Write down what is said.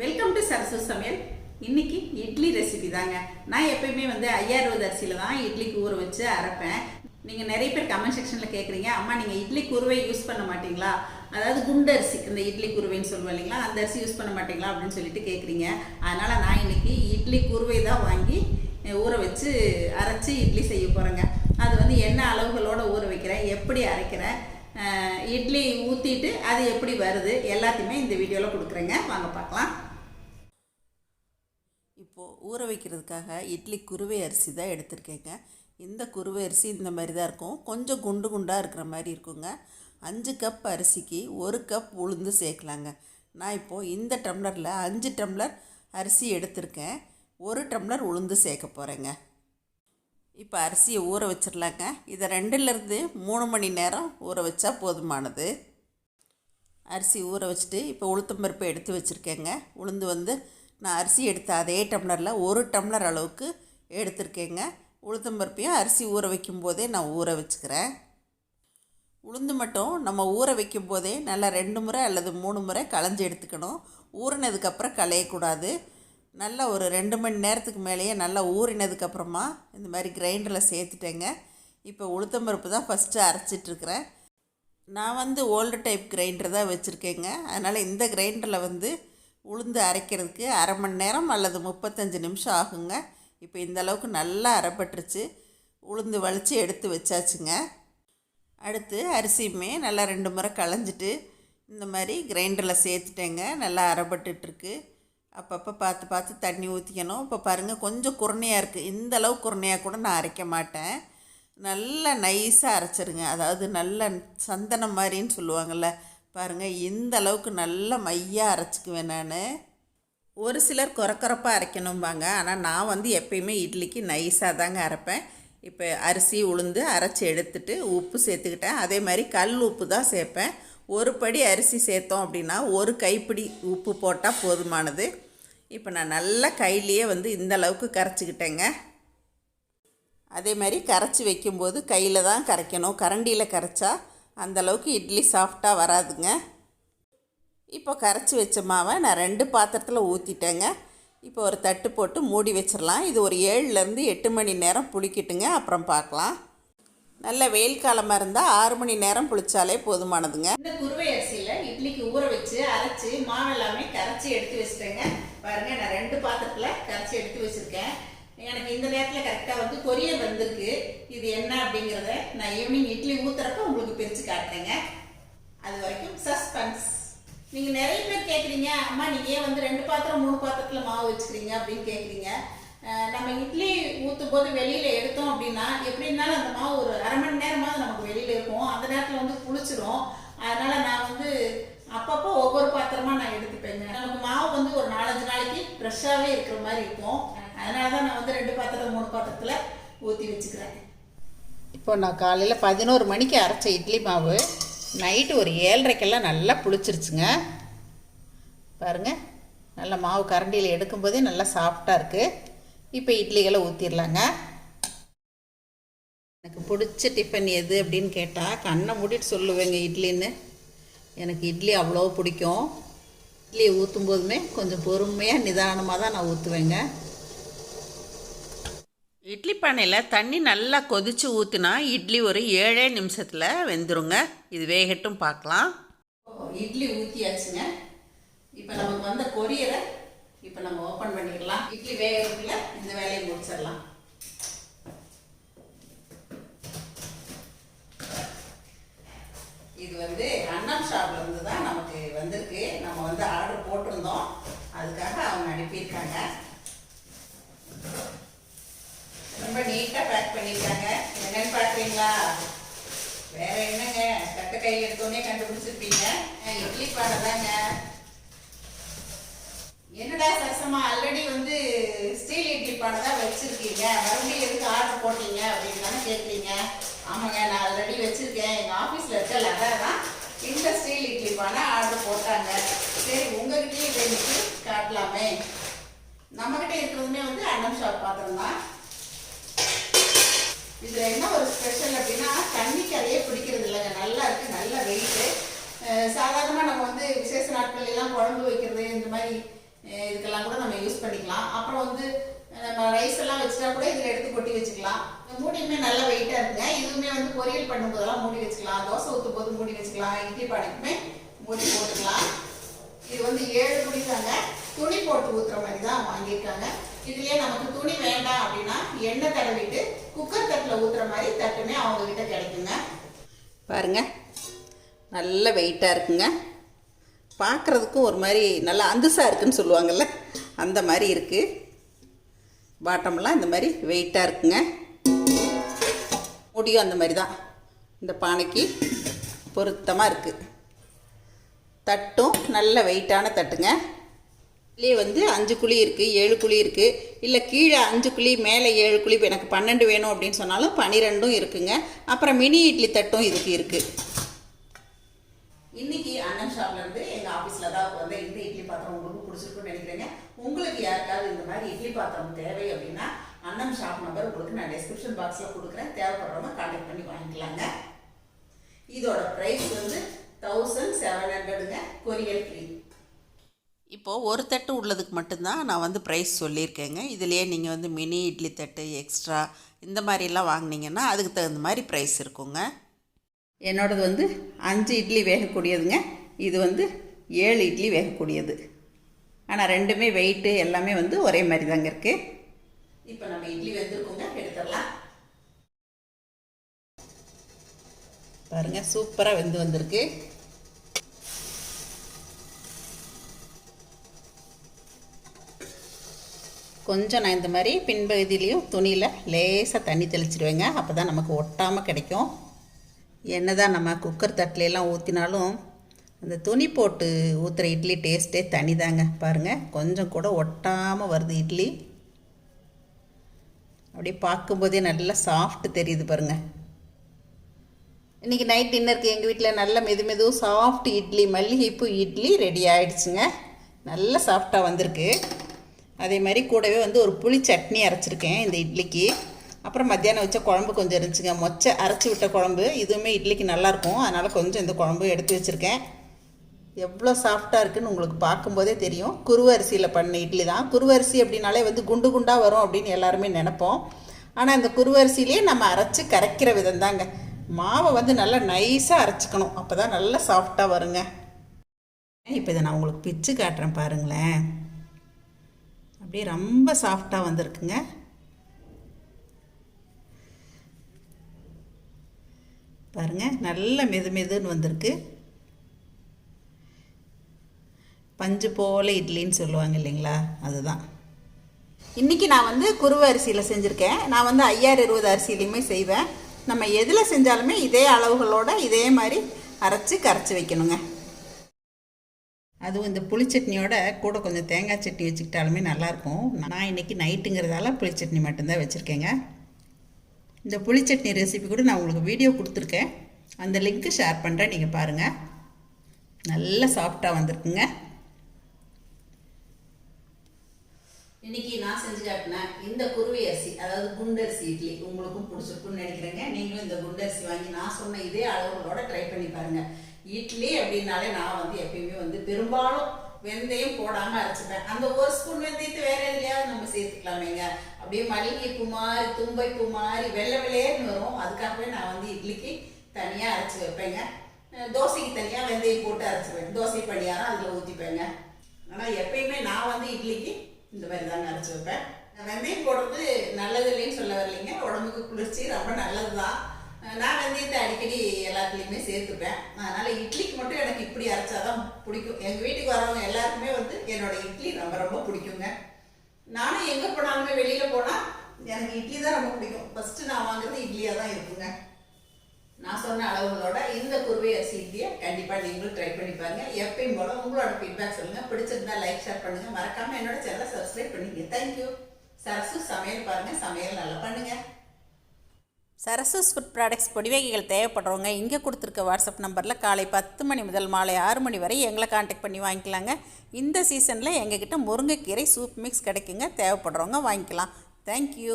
Welcome to Sarasu சமையல். இன்னைக்கு idli recipe தாங்க. நான் எப்பயுமே வந்து ஐயாயிரம் அரிசியில் தான் இட்லிக்கு ஊற வச்சு அரைப்பேன். நீங்கள் நிறைய பேர் கமெண்ட் செக்ஷனில் கேட்குறீங்க அம்மா நீங்கள் இட்லி குருவை யூஸ் பண்ண மாட்டீங்களா? அதாவது குண்டு அரிசி இந்த இட்லி குருவைன்னு சொல்லுவோம் இல்லைங்களா? அந்த அரிசி யூஸ் பண்ண மாட்டீங்களா? அப்படின்னு சொல்லிட்டு கேட்குறீங்க அதனால் நான் இன்னைக்கு இட்லி குருவை தான் வாங்கி ஊற வச்சு அரைச்சி இட்லி செய்ய போகிறேங்க அது வந்து என்ன அளவுகளோடு ஊற வைக்கிறேன்? எப்படி அரைக்கிறேன்? இட்லி ஊற்றிட்டு அது எப்படி வருது எல்லாத்தையுமே இந்த வீடியோவில் கொடுக்குறேங்க. வாங்க பார்க்கலாம். இப்போது ஊற வைக்கிறதுக்காக இட்லி குருவை அரிசி தான் எடுத்திருக்கேங்க. இந்த குருவை அரிசி இந்த மாதிரி தான் இருக்கும். கொஞ்சம் குண்டு குண்டாக இருக்கிற மாதிரி இருக்குங்க. அஞ்சு கப் அரிசிக்கு ஒரு கப் உளுந்து சேர்க்கலாங்க. நான் இப்போது இந்த டம்ளரில் அஞ்சு டம்ளர் அரிசி எடுத்திருக்கேன். ஒரு டம்ளர் உளுந்து சேர்க்க போகிறேங்க இப்போ அரிசியை ஊற வச்சிடலாங்க. இதை ரெண்டுலேருந்து மூணு மணி நேரம் ஊற வச்சா போதுமானது. அரிசி ஊற வச்சுட்டு இப்போ உளுத்தம்பருப்பு எடுத்து வச்சுருக்கேங்க. உளுந்து வந்து நான் அரிசி எடுத்த அதே டம்ளரில் ஒரு டம்ளர் அளவுக்கு எடுத்திருக்கேங்க. உளுத்தம்பருப்பையும் அரிசி ஊற வைக்கும் போதே நான் ஊற வச்சுக்கிறேன். உளுந்து மட்டும் நம்ம ஊற வைக்கும் போதே நல்லா ரெண்டு முறை அல்லது மூணு முறை களைஞ்சி எடுத்துக்கணும். ஊறினதுக்கப்புறம் களையக்கூடாது. நல்லா ஒரு ரெண்டு மணி நேரத்துக்கு மேலேயே நல்லா ஊறினதுக்கப்புறமா இந்த மாதிரி கிரைண்டரில் சேர்த்துட்டேங்க. இப்போ உளுத்தம்பருப்பு தான் ஃபஸ்ட்டு அரைச்சிட்ருக்குறேன். நான் வந்து ஓல்டு டைப் கிரைண்டர் தான் வச்சுருக்கேங்க. அதனால் இந்த கிரைண்டரில் வந்து உளுந்து அரைக்கிறதுக்கு அரை மணி நேரம் அல்லது முப்பத்தஞ்சு நிமிஷம் ஆகுங்க. இப்போ இந்த அளவுக்கு நல்லா அரைப்பட்டுருச்சு. உளுந்து வலித்து எடுத்து வச்சாச்சுங்க. அடுத்து அரிசியுமே நல்லா ரெண்டு முறை களைஞ்சிட்டு இந்த மாதிரி கிரைண்டரில் சேர்த்துட்டேங்க. நல்லா அரைப்பட்டுட்ருக்கு. அப்பப்போ பார்த்து பார்த்து தண்ணி ஊற்றிக்கணும் இப்போ பாருங்கள் கொஞ்சம் குறணையாக இருக்குது இந்த அளவு குறணையாக கூட நான் அரைக்க மாட்டேன். நல்லா நைஸாக அரைச்சிருங்க. அதாவது நல்ல சந்தனம் மாதிரின்னு சொல்லுவாங்கள்ல பாருங்கள் இந்த அளவுக்கு நல்ல மையாக அரைச்சிக்குவேன் நான். ஒரு சிலர் குறக்குறப்பாக அரைக்கணும்பாங்க. ஆனால் நான் வந்து எப்பயுமே இட்லிக்கு நைஸாக தாங்க அரைப்பேன். இப்போ அரிசி உளுந்து அரைச்சி எடுத்துட்டு உப்பு சேர்த்துக்கிட்டேன். அதே மாதிரி கல் உப்பு தான் சேர்ப்பேன். ஒரு படி அரிசி சேர்த்தோம் அப்படின்னா ஒரு கைப்பிடி உப்பு போட்டால் போதுமானது. இப்போ நான் நல்லா கையிலேயே வந்து இந்த அளவுக்கு கரைச்சிக்கிட்டேங்க. அதே மாதிரி கரைச்சி வைக்கும்போது கையில் தான் கரைக்கணும். கரண்டியில் கரைச்சா அந்த அளவுக்கு இட்லி சாஃப்டாக வராதுங்க. இப்போ கரைச்சி வச்ச மாவை நான் ரெண்டு பாத்திரத்தில் ஊற்றிட்டேங்க இப்போ ஒரு தட்டு போட்டு மூடி வச்சிடலாம் இது ஒரு ஏழுலேருந்து எட்டு மணி நேரம் புளிக்கட்டுங்க. அப்புறம் பார்க்கலாம். நல்ல வெயில் காலமாக இருந்தால் ஆறு மணி நேரம் புளிச்சாலே போதுமானதுங்க. இந்த குருவை அரிசியில் இட்லிக்கு ஊற வச்சு அரைச்சி மாவு எல்லாமே கரைச்சி எடுத்து வச்சுட்டேங்க. பாருங்க நான் ரெண்டு பாத்திரத்தில் கரைச்சி எடுத்து வச்சுருக்கேன். எனக்கு இந்த நேரத்தில் கரெக்டாக வந்து கொரியர் வந்திருக்கு. இது என்ன அப்படிங்கிறத நான் ஈவினிங் இட்லி ஊற்றுறப்ப உங்களுக்கு பிரித்து காட்டுறேங்க. அது வரைக்கும் சஸ்பென்ஸ். நீங்கள் நிறைய பேர் கேட்குறீங்க அம்மா நீங்கள் ஏன் வந்து ரெண்டு பாத்திரம் மூணு பாத்திரத்தில் மாவு வச்சுக்கிறீங்க? அப்படின்னு கேட்குறீங்க நம்ம இட்லி ஊற்றும் போது வெளியில் எடுத்தோம் அப்படின்னா எப்படி இருந்தாலும் அந்த மாவு ஒரு அரை மணி நேரமாவது நமக்கு வெளியில் இருக்கும். அந்த நேரத்தில் வந்து புளிச்சிரும். அதனால் நான் வந்து அப்பப்போ ஒவ்வொரு பாத்திரமா நான் எடுத்துப்பேங்க. நமக்கு மாவு வந்து ஒரு நாலஞ்சு நாளைக்கு ஃப்ரெஷ்ஷாகவே இருக்கிற மாதிரி இருக்கும். அதனால தான் நான் வந்து ரெண்டு பாத்திரம் மூணு பாத்திரத்தில் ஊற்றி வச்சுக்கிறேன். இப்போ நான் காலையில் பதினோரு மணிக்கு அரைச்ச இட்லி மாவு நைட்டு ஒரு ஏழரைக்கெல்லாம் நல்லா புளிச்சிருச்சுங்க. பாருங்கள் நல்ல மாவு கரண்டியில் எடுக்கும்போதே நல்லா சாஃப்டாக இருக்குது இப்போ இட்லிகளை ஊற்றிடலாங்க எனக்கு பிடிச்ச டிஃபன் எது அப்படின்னு கேட்டால் கண்ணை மூடிட்டு சொல்லுவேங்க இட்லின்னு. எனக்கு இட்லி அவ்வளோ பிடிக்கும். இட்லியை ஊற்றும் போதுமே கொஞ்சம் பொறுமையாக நிதானமாக தான் நான் ஊற்றுவேங்க இட்லி பானையில் தண்ணி நல்லா கொதித்து ஊற்றினா இட்லி ஒரு ஏழே நிமிஷத்தில் வெந்துருங்க. இது வேகட்டும் பார்க்கலாம். இட்லி ஊற்றியாச்சுங்க இப்போ நமக்கு வந்த கொரியரை இப்போ நம்ம ஓப்பன் பண்ணிடலாம் இட்லி வேக இந்த வேலையை முடிச்சிடலாம் இது வந்து அண்ணம் ஷாப்ல இருந்து தான் நமக்கு வந்திருக்கு நம்ம வந்து ஆர்டர் போட்டிருந்தோம் அதுக்காக அவங்க அனுப்பியிருக்காங்க ரொம்ப நீட்டாக பேக் பண்ணியிருக்காங்க. என்னன்னு பார்க்குறீங்களா? வேற என்னங்க? கட்ட கையில் எடுத்தோடனே கண்டுபிடிச்சிருப்பீங்க. இட்லி பானை தாங்க. என்னடா சசமா ஆல்ரெடி வந்து ஸ்டீல் இட்லி பானை தான் வச்சிருக்கீங்க. மறுபடியும் எதுக்கு ஆர்டர் போட்டீங்க அப்படின்னு தானே கேட்குறீங்க ஆமாங்க நான் ஆல்ரெடி வச்சிருக்கேன். எங்கள் ஆஃபீஸில் இருக்க லதா தான் இந்த ஸ்டீல் இட்லி பானை ஆர்டர் போட்டாங்க. சரி உங்ககிட்டயே இதை காட்டலாமே. நம்மகிட்ட இருக்கிறதுமே வந்து அண்ணன் ஷாப் பாத்திரம் தான். இதில் என்ன ஒரு ஸ்பெஷல் அப்படின்னா தண்ணிக்கு அதே பிடிக்கிறது இல்லைங்க. நல்லா இருக்கு நல்ல வெயிட்டு சாதாரணமாக நம்ம வந்து விசேஷ நாட்கள் எல்லாம் குழம்பு வைக்கிறது இந்த மாதிரி இதெல்லாம் கூட நம்ம யூஸ் பண்ணிக்கலாம். அப்புறம் வந்து நம்ம ரைஸ் எல்லாம் வச்சுட்டா கூட இதில் எடுத்து கொட்டி வச்சுக்கலாம். மூடியுமே நல்ல வெயிட்டாக இருக்குங்க. இதுவுமே வந்து பொரியல் பண்ணும்போதெல்லாம் மூடி வச்சுக்கலாம். தோசை ஊற்றும் போது மூடி வச்சுக்கலாம். இட்லி பானைக்குமே மூடி போட்டுக்கலாம். இது வந்து ஏழு துணி தாங்க. துணி போட்டு ஊற்றுற மாதிரி தான் வாங்கியிருக்காங்க. இதுலயே நமக்கு துணி வேண்டாம் அப்படின்னா எண்ணெய் தடவிட்டு குக்கர் தட்டில் ஊற்றுற மாதிரி தட்டுமே அவங்க கிட்ட கிடைக்குங்க. பாருங்க. நல்ல வெயிட்டாக இருக்குங்க. பார்க்குறதுக்கும் ஒரு மாதிரி நல்லா அந்துசாக இருக்குன்னு சொல்லுவாங்கள்ல அந்த மாதிரி இருக்குது பாட்டம்லாம் இந்த மாதிரி வெயிட்டாக இருக்குங்க. முடியும் அந்த மாதிரி தான். இந்த பானைக்கு பொருத்தமாக இருக்குது தட்டும் நல்ல வெயிட்டான தட்டுங்க. இதுலேயே வந்து அஞ்சு குழி இருக்குது ஏழு குழி இருக்குது இல்லை கீழே அஞ்சு குழி மேலே ஏழு குழி இப்போ எனக்கு பன்னெண்டு வேணும் அப்படின்னு சொன்னாலும் பன்னிரெண்டும் இருக்குங்க. அப்புறம் மினி இட்லி தட்டும் இதுக்கு இருக்குது இன்றைக்கி அண்ணன் ஷாப்லேருந்து எங்கள் ஆஃபீஸில் தான் வந்து இந்த இட்லி பாத்திரம் உங்களுக்கு பிடிச்சிருக்குன்னு நினைக்கிறேங்க. உங்களுக்கு யாருக்காவது இந்த மாதிரி இட்லி பாத்திரம் தேவை அப்படின்னா அண்ணன் ஷாப் நம்பர் உங்களுக்கு நான் டிஸ்கிரிப்ஷன் பாக்ஸில் கொடுக்குறேன். தேவைப்படுறவங்க கான்டாக்ட் பண்ணி வாங்கிக்கலாங்க. இதோட ப்ரைஸ் வந்து தௌசண்ட் செவன் ஹண்ட்ரடுங்க கொரியல் ஃப்ரீ இப்போது ஒரு தட்டு உள்ளதுக்கு மட்டும்தான் நான் வந்து ப்ரைஸ் சொல்லியிருக்கேங்க. இதுலேயே நீங்கள் வந்து மினி இட்லி தட்டு எக்ஸ்ட்ரா இந்த மாதிரிலாம் வாங்குனீங்கன்னா அதுக்கு தகுந்த மாதிரி ப்ரைஸ் இருக்குங்க. என்னோடது வந்து அஞ்சு இட்லி வேகக்கூடியதுங்க. இது வந்து ஏழு இட்லி வேகக்கூடியது. ஆனால் ரெண்டுமே வெயிட்டு எல்லாமே வந்து ஒரே மாதிரி தாங்க இருக்குது இப்போ நம்ம இட்லி வெந்திருக்கோங்க எடுத்துடலாம். பாருங்கள் சூப்பராக வெந்து வந்திருக்கு. கொஞ்சம் நான் இந்த மாதிரி பின்பகுதியிலையும் துணியில் லேசாக தண்ணி தெளிச்சிடுவேங்க. அப்போ தான் நமக்கு ஒட்டாமல் கிடைக்கும். என்னதான் நம்ம குக்கர் தட்டிலெல்லாம் ஊற்றினாலும் அந்த துணி போட்டு ஊற்றுற இட்லி டேஸ்ட்டே தனி தாங்க பாருங்கள் கொஞ்சம் கூட ஒட்டாமல் வருது இட்லி. அப்படியே பார்க்கும்போதே நல்லா சாஃப்ட் தெரியுது பாருங்கள் இன்றைக்கி நைட் டின்னருக்கு எங்கள் வீட்டில் நல்ல மெது மெது சாஃப்ட் இட்லி மல்லிகைப்பூ இட்லி ரெடி ஆகிடுச்சுங்க நல்ல சாஃப்டாக வந்திருக்கு. அதே மாதிரி கூடவே வந்து ஒரு புளி சட்னி அரைச்சிருக்கேன் இந்த இட்லிக்கு. அப்புறம் மத்தியானம் வச்ச குழம்பு கொஞ்சம் இருந்துச்சுங்க. மொச்சை அரைச்சி விட்ட குழம்பு. இதுவுமே இட்லிக்கு நல்லாயிருக்கும். அதனால் கொஞ்சம் இந்த குழம்பு எடுத்து வச்சுருக்கேன். எவ்வளோ சாஃப்டாக இருக்குன்னு உங்களுக்கு பார்க்கும்போதே தெரியும். குருவரிசியில் பண்ண இட்லி தான். குருவரிசி அப்படின்னாலே வந்து குண்டு குண்டாக வரும் அப்படின்னு எல்லாருமே நினைப்போம். ஆனால் இந்த குருவரிசிலேயே நம்ம அரைச்சி கரைக்கிற விதம் தாங்க. மாவை வந்து நல்லா நைஸாக அரைச்சிக்கணும். அப்போ தான் நல்லா சாஃப்டாக வருங்க. இப்போ இதை நான் உங்களுக்கு பிச்சு காட்டுறேன் பாருங்களேன். அப்படியே ரொம்ப சாஃப்டாக வந்திருக்குங்க. பாருங்க நல்ல மெது மெதுன்னு வந்திருக்கு. பஞ்சு போல இட்லின்னு சொல்லுவாங்க இல்லைங்களா? அதுதான். இன்றைக்கி நான் வந்து குருவை அரிசியில் செஞ்சுருக்கேன். நான் வந்து ஐயாயிரம் இருபது அரிசியிலையுமே செய்வேன். நம்ம எதில் செஞ்சாலுமே இதே அளவுகளோட இதே மாதிரி அரைச்சி கரைச்சி வைக்கணுங்க. அதுவும் இந்த புளிச்சட்னியோட கூட கொஞ்சம் தேங்காய் சட்னி வச்சுக்கிட்டாலுமே நல்லாயிருக்கும். நான் இன்றைக்கி நைட்டுங்கிறதால புளிச்சட்னி மட்டும்தான் வச்சுருக்கேங்க. இந்த புளிச்சட்னி ரெசிபி கூட நான் உங்களுக்கு வீடியோ கொடுத்துருக்கேன். அந்த லிங்க்கு ஷேர் பண்ணுறேன் நீங்கள் பாருங்கள் நல்ல சாஃப்டாக வந்திருக்குங்க. இன்னைக்கு நான் செஞ்சு காட்டினேன் இந்த குருவி அரிசி அதாவது குண்டரிசி இட்லி உங்களுக்கும் பிடிச்சிருக்குன்னு நினைக்கிறேங்க. நீங்களும் இந்த குண்டரிசி வாங்கி நான் சொன்ன இதே அளவுகளோட ட்ரை பண்ணி பாருங்கள் இட்லி அப்படின்னாலே நான் வந்து எப்பயுமே வந்து பெரும்பாலும் வெந்தயம் போடாமல் அரைச்சிப்பேன். அந்த ஒரு ஸ்பூன் வெந்தயத்தை வேற எதுலையாவது நம்ம சேர்த்துக்கலாமேங்க. அப்படியே மல்லிகை பூ மாதிரி தும்பை பூ மாதிரி வெள்ளை வெள்ளையேன்னு வரும். அதுக்காகவே நான் வந்து இட்லிக்கு தனியாக அரைச்சி வைப்பேங்க. தோசைக்கு தனியாக வெந்தயம் போட்டு அரைச்சிப்பேன் தோசை பணியாரம் அதில் ஊற்றிப்பேங்க ஆனால் எப்பயுமே நான் வந்து இட்லிக்கு இந்த மாதிரி தாங்க அரைச்சி வைப்பேன். வெந்தயம் போடுறது நல்லது இல்லைன்னு சொல்ல வரலைங்க. உடம்புக்கு குளிர்ச்சி ரொம்ப நல்லது தான் நான் வெந்தயத்தை அடிக்கடி எல்லாத்துலேயுமே சேர்த்துப்பேன். அதனால் இட்லிக்கு மட்டும் எனக்கு இப்படி அரைச்சாதான் பிடிக்கும். எங்கள் வீட்டுக்கு வரவங்க எல்லாருக்குமே வந்து என்னோட இட்லி ரொம்ப ரொம்ப பிடிக்குங்க. நானும் எங்கே போனாலுமே வெளியில் போனால் எனக்கு இட்லி தான் ரொம்ப பிடிக்கும். ஃபஸ்ட்டு நான் வாங்குறது இட்லியாக தான் இருக்குங்க. நான் சொன்ன அளவுகளோட இந்த குருவை அரிசி இட்லியை கண்டிப்பாக நீங்களும் ட்ரை பண்ணி பாருங்கள் எப்பயும் போல உங்களோட ஃபீட்பேக் சொல்லுங்கள் பிடிச்சிருந்தா லைக் ஷேர் பண்ணுங்கள் மறக்காமல் என்னோட சேனலை சப்ஸ்கிரைப் பண்ணிங்க தேங்க்யூ சரசு சமையல் பாருங்கள் சமையல் நல்லா பண்ணுங்கள் சரசஸ் ஃபுட் ப்ராடக்ட்ஸ் பொடிவகைகள் தேவைப்படுறவங்க இங்கே கொடுத்துருக்க வாட்ஸ்அப் நம்பரில் காலை பத்து மணி முதல் மாலை ஆறு மணி வரை எங்களை காண்டாக்ட் பண்ணி வாங்கிக்கலாங்க. இந்த சீசனில் எங்ககிட்ட முருங்கைக்கீரை சூப் மிக்ஸ் கிடைக்குங்க. தேவைப்படுறவங்க வாங்கிக்கலாம். தேங்க்யூ